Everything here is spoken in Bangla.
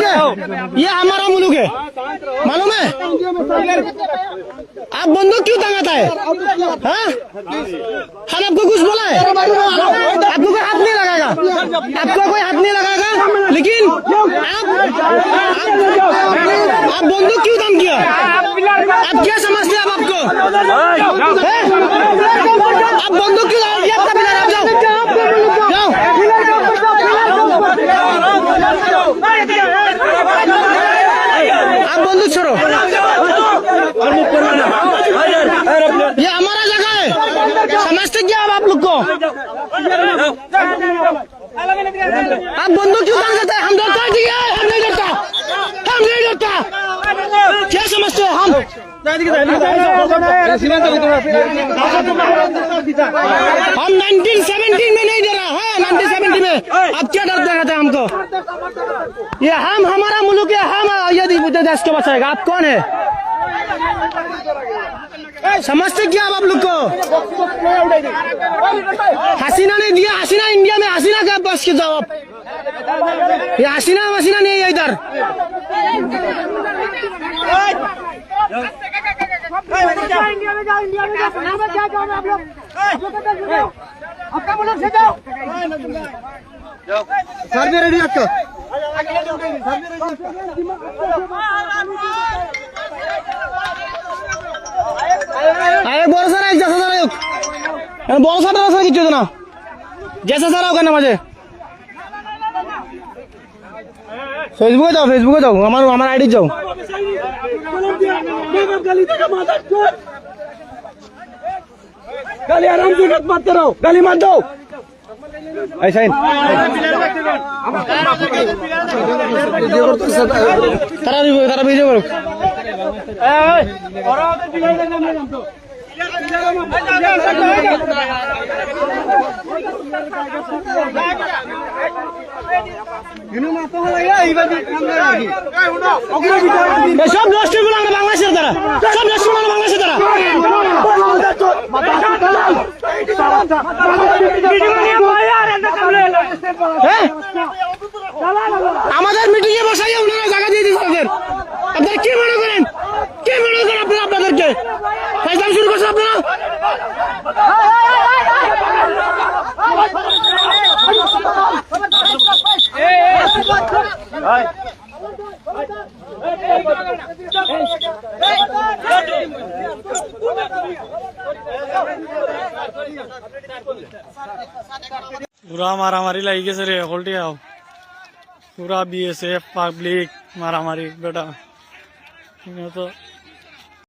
मुल्क है ये हमारा मुल्क है मालूम है आप बंदूक क्यों तंगाता है हाँ हम आपको कुछ बोला है आपको कोई हाथ नहीं लगाएगा आपको कोई हाथ नहीं लगाएगा लेकिन आप आप बंदूक क्यों तंग किया आप क्या समझते हैं आप आपको आप बंदूक क्यों तान देता हैं हम डरता है हम नहीं डरता हम नहीं डरता क्या समझते हो हम हम 1917 में नहीं डरा है हाँ, 1970 में अब क्या डर दे रहे थे हमको ये हम हमारा मुल्क है हम यदि देश को बचाएगा आप कौन है समझते क्या आप लोग को हसीना ने दिया हसीना इंडिया में हसीना का बस के जवाब ये हसीना वसीना नहीं है इधर इंडिया में में जाओ आप लोग आपका बोलो से जाओ सर भी रेडी आपका हाँ, हाँ, हाँ। বড় সাঁতার আছে কিছু না জেসা সারা ওখানে মাঝে ফেসবুকে যাও ফেসবুকে যাও আমার আমার আইডি যাও গালি আরাম সে মত মারতে তারা তারা ভিডিও করুক সব নষ্ট করলো আমরা বাংলাদেশের দ্বারা সব নষ্ট করলো বাংলাদেশের দ্বারা হ্যাঁ? আমাদের মিটিংয়ে বসাই ওনারা জায়গা দিয়ে দিচ্ছে আপনারা পুরা মারামারি লাগি গেছে রে হলটি আও পুরা বিএসএফ পাবলিক মারামারি বেটা তো